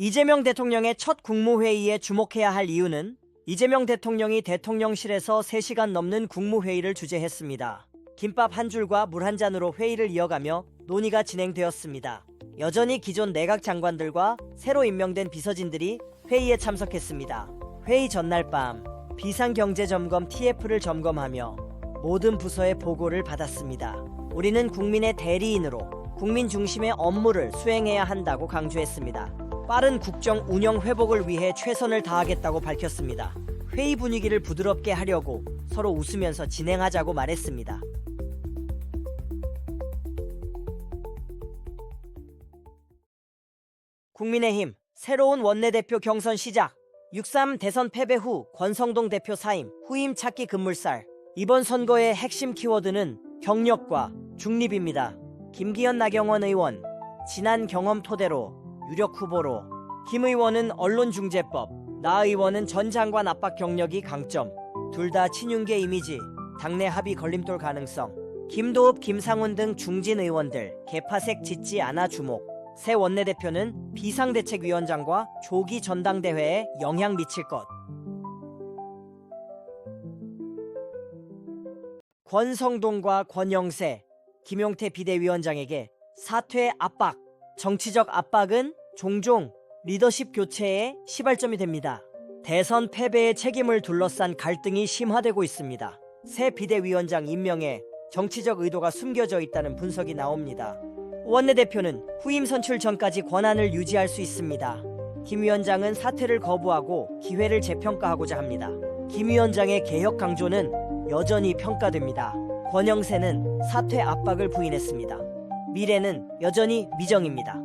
이재명 대통령의 첫 국무회의에 주목해야 할 이유는 이재명 대통령이 대통령실에서 3시간 넘는 국무회의를 주재했습니다. 김밥 한 줄과 물 한 잔으로 회의를 이어가며 논의가 진행되었습니다. 여전히 기존 내각 장관들과 새로 임명된 비서진들이 회의에 참석했습니다. 회의 전날 밤 비상경제점검 TF를 점검하며 모든 부서의 보고를 받았습니다. 우리는 국민의 대리인으로 국민 중심의 업무를 수행해야 한다고 강조했습니다. 빠른 국정 운영 회복을 위해 최선을 다하겠다고 밝혔습니다. 회의 분위기를 부드럽게 하려고 서로 웃으면서 진행하자고 말했습니다. 국민의힘 새로운 원내대표 경선 시작 6.3 대선 패배 후 권성동 대표 사임 후임 찾기 급물살 이번 선거의 핵심 키워드는 경력과 중립입니다. 김기현 나경원 의원 지난 경험 토대로 유력 후보로 김 의원은 언론중재법 나 의원은 전 장관 압박 경력이 강점 둘 다 친윤계 이미지 당내 합의 걸림돌 가능성. 김도읍 김상훈 등 중진 의원들 개파색 짙지 않아 주목. 새 원내대표는 비상대책위원장과 조기 전당대회에 영향 미칠 것. 권성동과 권영세, 김용태 비대위원장에게 사퇴 압박, 정치적 압박은 종종 리더십 교체의 시발점이 됩니다. 대선 패배의 책임을 둘러싼 갈등이 심화되고 있습니다. 새 비대위원장 임명에 정치적 의도가 숨겨져 있다는 분석이 나옵니다. 원내대표는 후임 선출 전까지 권한을 유지할 수 있습니다. 김 위원장은 사퇴를 거부하고 기회를 재평가하고자 합니다. 김 위원장의 개혁 강조는 여전히 평가됩니다. 권영세는 사퇴 압박을 부인했습니다. 미래는 여전히 미정입니다.